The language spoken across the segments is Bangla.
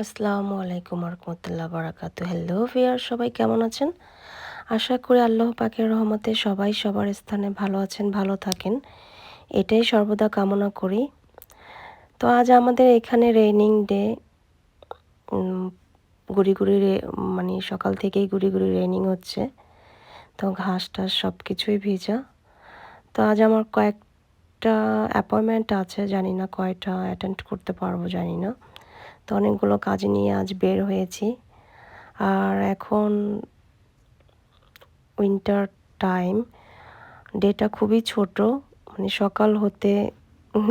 আসসালামু আলাইকুম রহমতুল্লাহ বারাকাতু হ্যালো ভিয়ার সবাই কেমন আছেন? আশা করি আল্লাহ পাকের রহমতে সবাই সবার স্থানে ভালো আছেন, ভালো থাকেন। এটাই সর্বদা কামনা করি। তো আজ আমাদের এখানে রেইনিং ডে গুড়ি গুড়ি মানে সকাল থেকেই গুড়ি গুড়ি রেইনিং হচ্ছে। তো ঘাস টাস সব কিছুই ভিজা। তো আজ আমার কয়েকটা অ্যাপয়েন্টমেন্ট আছে, জানি না কয়টা অ্যাটেন্ড করতে পারব, জানি না। তো অনেকগুলো কাজ নিয়ে আজ বের হয়েছি। আর এখন উইন্টার টাইম ডেটা খুবই ছোট মানে সকাল হতে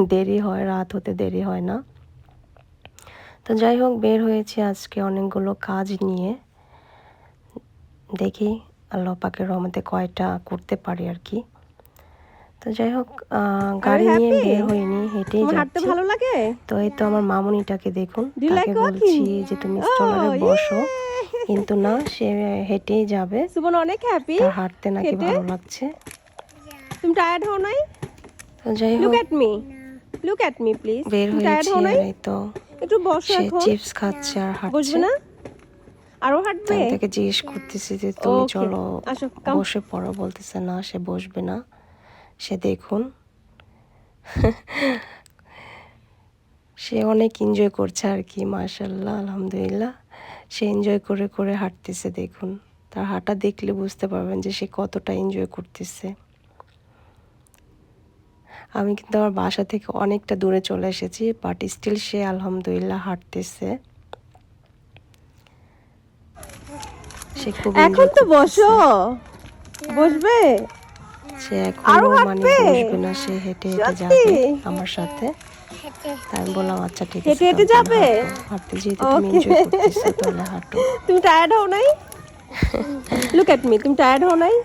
দেরি হয়, রাত হতে দেরি হয় না। তো যাই হোক, বের হয়েছি আজকে অনেকগুলো কাজ নিয়ে। দেখি আল্লাহ পাকের রহমতে কয়টা করতে পারি আর কি। তো যাই হোক গাড়ি নিয়ে বের হইনি হেঁটেই হাঁটতে ভালো লাগে? তো এই তো আমার মামুনিটাকে দেখুন তাকে বলছি যে তুমি স্টলারে Oh, বসো। কিন্তু না সে হেঁটেই যাবে। সুবন অনেক হ্যাপি হাঁটতে নাকি ভালো লাগছে? তুমি টায়ার্ড হও নাই? তো যাই লুক হোক। At me look at me please বের হয়েছি এই তো। একটু বসো এখন। চিপস খাচ্ছে আর হাঁটছে। বসবে না? আরও হাঁটবে? তাকে জিজ্ঞেস করতেছি যে তুমি চলো. বসে পড়ো। বলতেছে না সে বসবে না। সে দেখুন। সে অনেক এনজয় করছে আর কি মাশাল্লাহ আলহামদুলিল্লাহ। সে এনজয় করে করে হাঁটতেছে দেখুন। তার হাঁটা দেখলে বুঝতে পারবেন যে সে কতটা এনজয় করতেছে। আমি কিন্তু আমার বাসা থেকে অনেকটা দূরে চলে এসেছি বাট স্টিল সে আলহামদুলিল্লাহ হাঁটতেছে। এখন তো বসো। বসবে? সে আরও এখনও মানে বসবে না সে হেঁটে হেঁটে যাবে আমার সাথে। তাই আমি বললাম আচ্ছা ঠিক আছে হেঁটে হেঁটে যাবে? হাঁটো। হাঁটতে যেহেতু তুমি এনজয় করতেছো তাহলে হাঁটো। তুমি টায়ার্ড হও নাই? লুক এট মি তুমি টায়ার্ড হও নাই?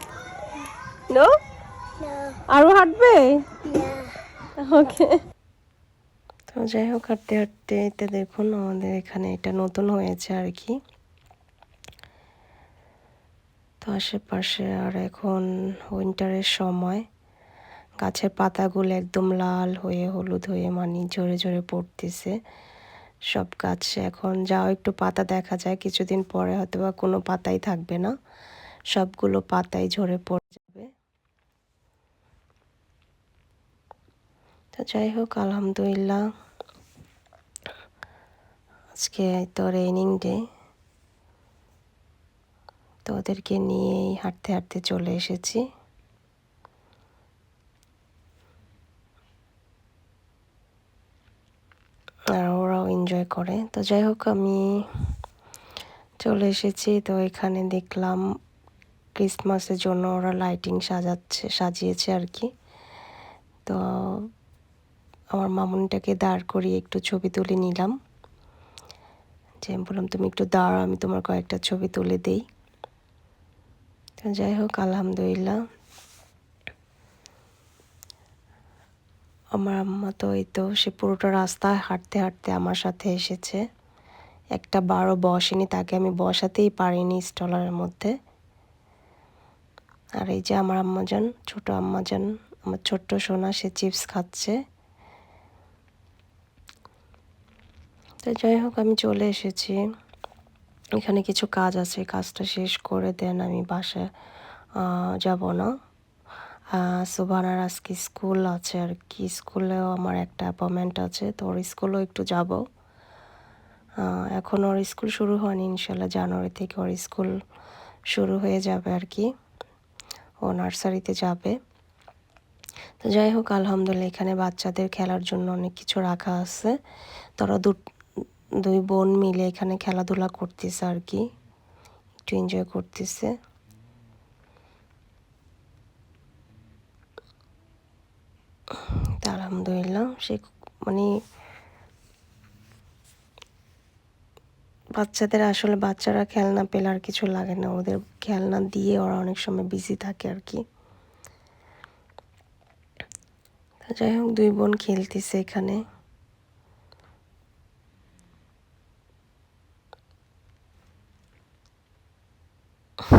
নো আরও হাঁটবে? ওকে তো যাই হোক হাঁটতে হাঁটতে এটা দেখুন আমাদের এখানে এটা নতুন হয়েছে আর কি। তো আশেপাশে আর এখন উইন্টারের সময়, গাছের পাতাগুলো একদম লাল হয়ে, হলুদ হয়ে মানে ঝরে ঝরে পড়তেছে। সব গাছ এখন যাও একটু পাতা দেখা যায়, কিছুদিন পরে হয়তো বা কোনো পাতাই থাকবে না, সবগুলো পাতাই ঝরে পড়ে যাবে। তো যাই হোক, আলহামদুলিল্লাহ। আজকে তো রেইনিং ডে তো ওদেরকে নিয়েই হাঁটতে হাঁটতে চলে এসেছি। আর ওরাও এনজয় করে। তো যাই হোক, আমি চলে এসেছি। তো এখানে দেখলাম ক্রিসমাসের জন্য ওরা লাইটিং সাজাচ্ছে, সাজিয়েছে আর কি। তো আমার মামুনিটাকে দাঁড় করিয়ে একটু ছবি তুলে নিলাম। যে বললাম, তুমি একটু দাঁড়াও, আমি তোমার কয়েকটা ছবি তুলে দেই। যাই হোক আলহামদুলিল্লাহ। আমার আম্মা তো এই তো সে পুরোটা রাস্তা হাঁটতে হাঁটতে আমার সাথে এসেছে। একটা বারো বসেনি, তাকে আমি বসাতেই পারিনি স্টলারের মধ্যে। আর এই যে আমার আম্মাজান, ছোট আম্মাজান, আমার ছোট্ট সোনা, সে চিপস খাচ্ছে। তো যাই হোক আমি চলে এসেছি। এখানে কিছু কাজ আছে, কাজটা শেষ করে দেন আমি বাসায় যাব না। সুবানার আজকে স্কুল আছে আর কি, স্কুলেও আমার একটা অ্যাপয়েন্টমেন্ট আছে, তো ওর স্কুলেও একটু যাব। এখন ওর স্কুল শুরু হয়নি, ইনশাল্লাহ জানুয়ারি থেকে ওর স্কুল শুরু হয়ে যাবে আর কি। ও নার্সারিতে যাবে। তো যাই হোক, আলহামদুলিল্লাহ এখানে বাচ্চাদের খেলার জন্য অনেক কিছু রাখা আছে। তারা দু দুই বোন মিলে এখানে খেলাধুলা করতেছে আর কি, একটু এনজয় করতেছে। আলহামদুলিল্লাহ, সে মানে বাচ্চাদের আসলে বাচ্চারা খেলনা পেলে আর কিছু লাগে না, ওদের খেলনা দিয়ে ওরা অনেক সময় বিজি থাকে আর কি। যাই হোক, দুই বোন খেলতেছে এখানে।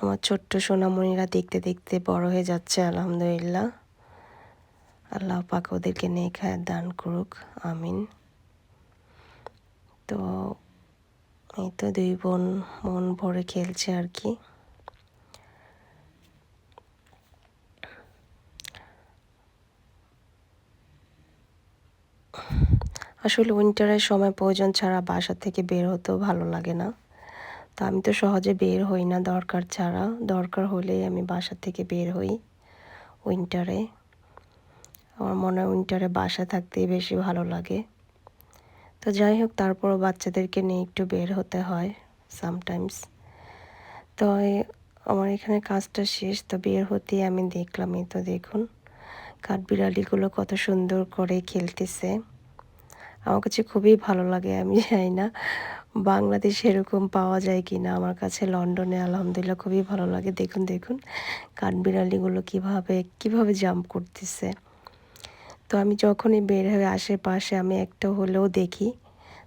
আমার ছোট্ট সোনামণিরা দেখতে দেখতে বড় হয়ে যাচ্ছে, আলহামদুলিল্লাহ। আল্লাহ পাক ওদেরকে হায়াত দান করুক, আমিন। তো এই তো দুই বোন, মন ভরে খেলছে আর কি। আসলে উইন্টারের সময় প্রয়োজন ছাড়া বাসা থেকে বের হতেও ভালো লাগে না। তো আমি তো সহজে বের হই না দরকার ছাড়া। দরকার হলেই আমি বাসা থেকে বের হই উইন্টারে আমার মনে হয় উইন্টারে বাসা থাকতেই বেশি ভালো লাগে। তো যাই হোক, তারপরও বাচ্চাদেরকে নিয়ে একটু বের হতে হয় সামটাইমস তো আমার এখানে কাজটা শেষ, তো বের হতেই আমি দেখলাম, এই তো দেখুন। কাঠবিড়ালিগুলো কত সুন্দর করে খেলতেছে। আমার কাছে খুবই ভালো লাগে, আমি জানি না বাংলাদেশে এরকম পাওয়া যায় কি না আমার কাছে লন্ডনে আলহামদুলিল্লাহ খুবই ভালো লাগে। দেখুন দেখুন কাঠবিড়ালিগুলো কীভাবে কীভাবে জাম্প করতেছে। তো আমি যখনই বের হয়ে আশেপাশে, আমি একটা হলেও দেখি।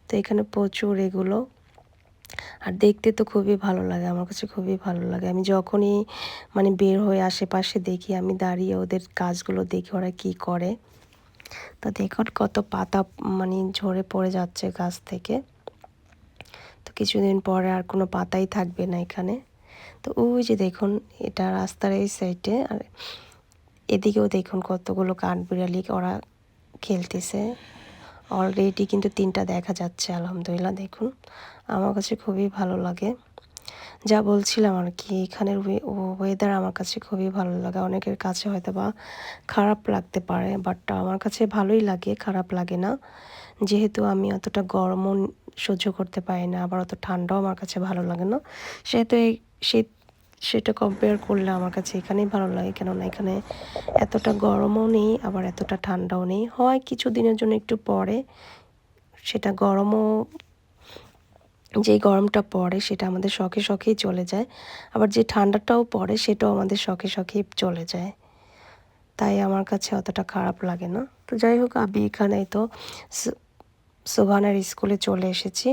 তো এখানে প্রচুর এগুলো। আর দেখতে তো খুবই ভালো লাগে, আমার কাছে খুবই ভালো লাগে। আমি যখনই মানে বের হয়ে আশেপাশে দেখি, আমি দাঁড়িয়ে ওদের কাজগুলো দেখি, ওরা কী করে। তো দেখুন কত পাতা মানে ঝরে পড়ে যাচ্ছে গাছ থেকে। তো কিছুদিন পরে আর কোনো পাতাই থাকবে না এখানে। তো ওই যে দেখুন, এটা রাস্তার এই সাইডে। আর এদিকেও দেখুন কতগুলো কাঠবিড়ালি ওরা খেলতেছে। অলরেডি কিন্তু তিনটা দেখা যাচ্ছে, আলহামদুলিল্লাহ, দেখুন। আমার কাছে খুবই ভালো লাগে। যা বলছিলাম আর কি এখানের ওয়েদার আমার কাছে খুবই ভালো লাগে। অনেকের কাছে হয়তো বা খারাপ লাগতে পারে বাট আমার কাছে ভালোই লাগে, খারাপ লাগে না। যেহেতু আমি অতটা গরমও সহ্য করতে পারি না, আবার অত ঠান্ডাও আমার কাছে ভালো লাগে না। সেহেতু এই শীত সেটা কম্পেয়ার করলে আমার কাছে এখানেই ভালো লাগে, কেননা এখানে এতটা গরমও নেই, আবার এতটা ঠান্ডাও নেই। হয় কিছু দিনের জন্য একটু পরে, সেটা গরমও যেই গরমটা পড়ে সেটা আমাদের শখে শখেই চলে যায়। আবার যে ঠান্ডাটাও পড়ে সেটাও আমাদের শখে শখেই চলে যায়। তাই আমার কাছে অতটা খারাপ লাগে না। তো যাই হোক, আমি এখানে তো সোভানের স্কুলে চলে এসেছি।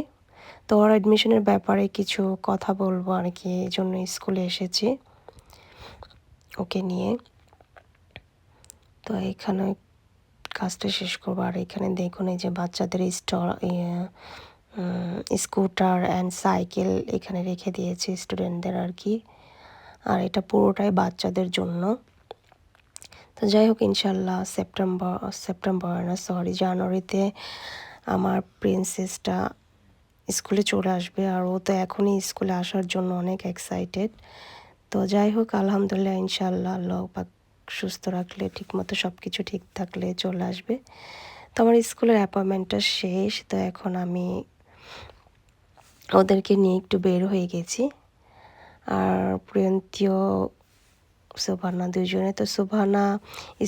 তো ওর অ্যাডমিশনের ব্যাপারে কিছু কথা বলব আর কি, এই জন্য স্কুলে এসেছি। ওকে নিয়ে। তো এখানে কাজটা শেষ করব। আর এখানে দেখুন, এই যে বাচ্চাদের স্টল স্কুটার অ্যান্ড সাইকেল এখানে রেখে দিয়েছে স্টুডেন্টদের আর কি। আর এটা পুরোটাই বাচ্চাদের জন্য। তো যাই হোক, ইনশাল্লাহ সেপ্টেম্বর সেপ্টেম্বর না সরি জানুয়ারিতে আমার প্রিন্সেসটা স্কুলে চলে আসবে। আর ও তো এখনই স্কুলে আসার জন্য অনেক এক্সাইটেড তো যাই হোক, আলহামদুলিল্লাহ, ইনশাল্লাহ, আল্লাহ পাক সুস্থ রাখলে, ঠিকমতো সব কিছু ঠিক থাকলে চলে আসবে। তো আমার স্কুলের অ্যাপয়েন্টমেন্টটা শেষ। তো এখন আমি ওদেরকে নিয়ে একটু বের হয়ে গেছি। আর প্রিয়ন্তীয় শোভানা দুজনে। তো শোভানা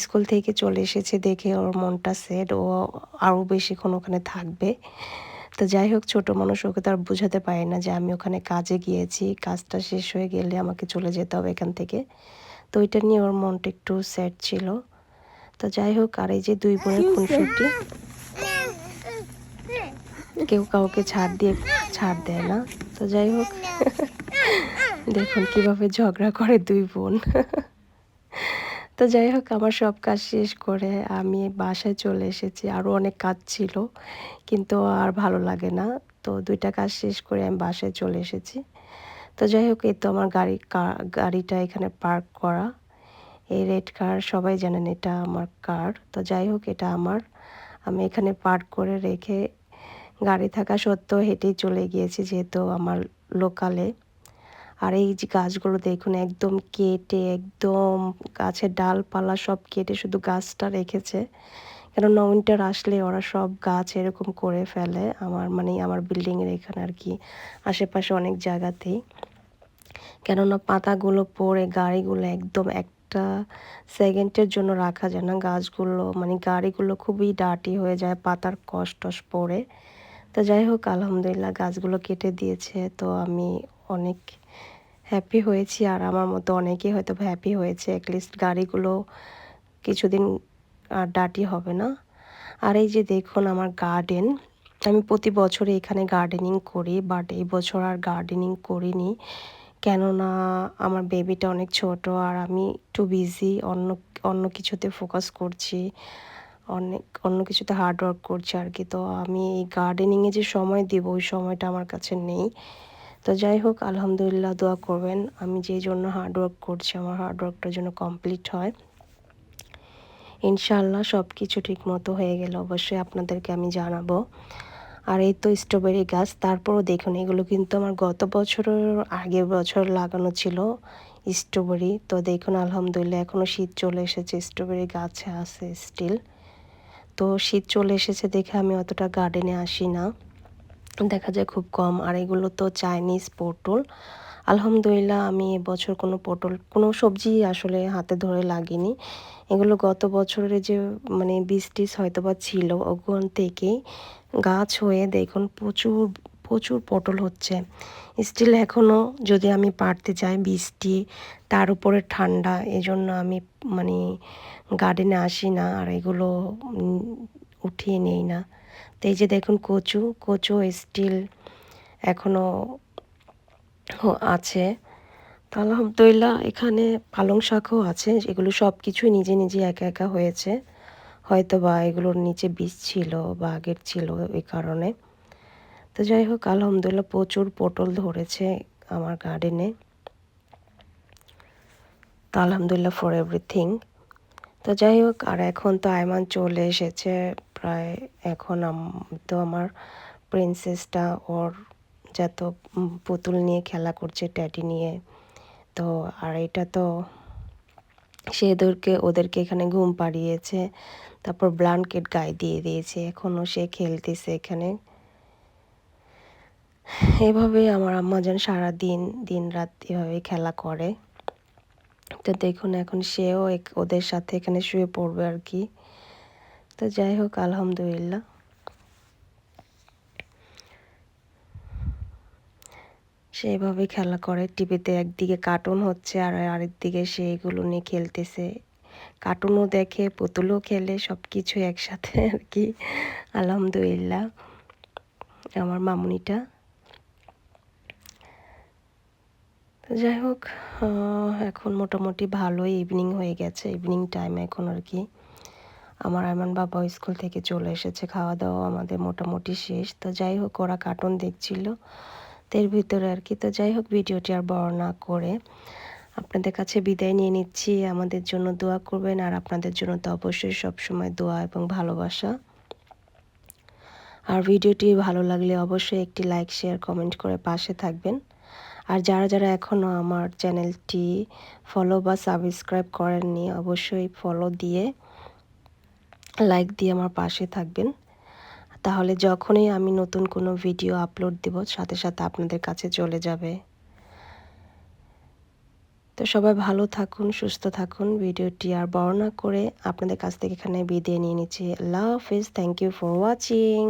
স্কুল থেকে চলে এসেছে দেখে ওর মনটা সেট ও আরও বেশিক্ষণ ওখানে থাকবে। তো যাই হোক, ছোটো মানুষ ওকে তো আর বোঝাতে পারে না যে আমি ওখানে কাজে গিয়েছি, কাজটা শেষ হয়ে গেলে আমাকে চলে যেতে হবে এখান থেকে। তো ওইটা নিয়ে ওর মনটা একটু স্যাড ছিল। তো যাই হোক, আর এই যে দুই বোনের খুনসুটি। কেউ কাউকে ছাড় দিয়ে, ছাড় দেয় না। তো যাই হোক, দেখুন কীভাবে ঝগড়া করে দুই বোন। তো যাই হোক, আমার সব কাজ শেষ করে আমি বাসায় চলে এসেছি। আরও অনেক কাজ ছিল, কিন্তু আর ভালো লাগে না। তো দুইটা কাজ শেষ করে আমি বাসায় চলে এসেছি। তো যাই হোক, এই তো আমার গাড়ি গাড়িটা এখানে পার্ক করা। এই রেড কার, সবাই জানেন এটা আমার কার। তো যাই হোক, এটা আমার। আমি এখানে পার্ক করে রেখে গাড়ি থাকা সত্ত্বেও হেঁটেই চলে গিয়েছি যেহেতু আমার লোকালে আর এই যে গাছগুলো দেখুন, একদম কেটে, একদম গাছের ডালপালা সব কেটে শুধু গাছটা রেখেছে। কেননা উইন্টার আসলে ওরা সব গাছ এরকম করে ফেলে আমার মানে আমার বিল্ডিংয়ের এখানে আর কি, আশেপাশে অনেক জায়গাতেই। কেননা পাতাগুলো পড়ে, গাড়িগুলো একদম একটা সেকেন্ডের জন্য রাখা যায় না। গাছগুলো মানে গাড়িগুলো খুবই ডাটি হয়ে যায়, পাতার কষ্টস পড়ে। তো যাই হোক, আলহামদুলিল্লাহ গাছগুলো কেটে দিয়েছে। তো আমি অনেক হ্যাপি হয়েছি আর আমার মতো অনেকেই হয়তো হ্যাপি হয়েছে। অ্যাটলিস্ট গাড়িগুলো কিছুদিন আর ডাটি হবে না। আর এই যে দেখুন আমার গার্ডেন আমি প্রতি বছরে এখানে গার্ডেনিং করি বাট এই বছর আর গার্ডেনিং করিনি। কেননা আমার বেবিটা অনেক ছোট আর আমি একটু বিজি অন্য অন্য কিছুতে ফোকাস করছি। অনেক, অন্য কিছুতে হার্ড ওয়ার্ক করছি আর কি। তো আমি এই গার্ডেনিংয়ে যে সময় দিব, ওই সময়টা আমার কাছে নেই। তো যাই হোক, আলহামদুলিল্লাহ দোয়া করবেন। আমি যেই জন্য হার্ড ওয়ার্ক করছি, আমার হার্ড ওয়ার্কটার জন্য কমপ্লিট হয়। ইনশাল্লাহ সব কিছু ঠিক মতো হয়ে গেলে অবশ্যই আপনাদেরকে আমি জানাব। আর এই তো স্ট্রবেরি গাছ, তারপরও দেখুন, এগুলো কিন্তু আমার গত বছরের আগের বছর লাগানো ছিল স্ট্রবেরি তো দেখুন, আলহামদুলিল্লাহ এখনও শীত চলে এসেছে স্ট্রবেরি গাছে আছে স্টিল তো শীত চলে এসেছে দেখে আমি অতটা গার্ডেনে আসি না। দেখা যায় খুব কম, আর এগুলো তো চাইনিজ পটল। আলহামদুলিল্লাহ আমি এবছর কোনো পটল, কোনো সবজি আসলে হাতে ধরে লাগিনি। এগুলো গত বছরের যে মানে বীজ টিজ হয়তো বা ছিল ওখান থেকেই গাছ হয়ে দেখুন প্রচুর প্রচুর পটল হচ্ছে। স্টিল এখনও যদি আমি পারতে যাই বৃষ্টি, তার উপরে ঠান্ডা, এজন্য আমি মানে গার্ডেনে আসি না আর এগুলো উঠিয়ে নেই না। তো এই যে দেখুন কচু কচু স্টিল এখনও আছে। আলহামদুলিল্লাহ এখানে পালং শাকও আছে, এগুলো সব কিছুই নিজে নিজে একা একা হয়েছে। হয়তো বা এগুলোর নিচে বীজ ছিল বা আগের ছিল এই কারণে। তো যাই হোক, আলহামদুলিল্লাহ প্রচুর পটল ধরেছে আমার গার্ডেনে তো আলহামদুলিল্লাহ ফর এভরিথিং তো যাই হোক, আর এখন তো আয়মান চলে এসেছে প্রায় এখন তো আমার প্রিন্সেসটা ওর যত পুতুল নিয়ে খেলা করছে ট্যাটি নিয়ে, তো আর এটা তো সে ওদেরকে ওদেরকে এখানে ঘুম পাড়িয়েছে, তারপর ব্লাঙ্কেট গায়ে দিয়ে দিয়েছে এখনও সে খেলতেছে এখানে। এভাবে আমার আম্মা যেন সারাদিন, দিন রাত এভাবে খেলা করে। তো দেখুন, এখন সেও এক- ওদের সাথে এখানে শুয়ে পড়বে আর কি। তো যাই হোক, আলহামদুলিল্লাহ। সেইভাবে খেলা করে। টিভিতে একদিকে কার্টুন হচ্ছে আর আরেকদিকে সে এগুলো নিয়ে খেলতেছে। কার্টুনও দেখে, পুতুলও খেলে সব কিছু একসাথে আর কি। আলহামদুলিল্লাহ। আমার মামুনিটা যাই হোক এখন মোটামুটি ভালোই ইভিনিং হয়ে গেছে ইভিনিং টাইম এখন আর কি। আমার আয়মান বাবা স্কুল থেকে চলে এসেছে খাওয়া দাওয়া আমাদের মোটামুটি শেষ। তো যাই হোক, ওরা কার্টুন দেখছিল, তো এর ভিতরে আর কি। তো যাই হোক, ভিডিওটি আর বড় না করে আপনাদের কাছে বিদায় নিয়ে নিচ্ছি। আমাদের জন্য দোয়া করবেন, আর আপনাদের জন্য তো অবশ্যই সবসময় দোয়া এবং ভালোবাসা। আর ভিডিওটি ভালো লাগলে অবশ্যই একটি লাইক শেয়ার কমেন্ট করে পাশে থাকবেন। আর যারা যারা এখনও আমার চ্যানেলটি ফলো বা সাবস্ক্রাইব করেননি, অবশ্যই ফলো দিয়ে লাইক দিয়ে আমার পাশে থাকবেন। তাহলে যখনই আমি নতুন কোনো ভিডিও আপলোড দেব, সাথে সাথে আপনাদের কাছে চলে যাবে। তো সবাই ভালো থাকুন, সুস্থ থাকুন। ভিডিওটি আর বর্ণনা করে আপনাদের কাছ থেকে এখানে বিদায় নিয়ে নিচ্ছি। আল্লাহ হাফিজ থ্যাংক ইউ ফর ওয়াচিং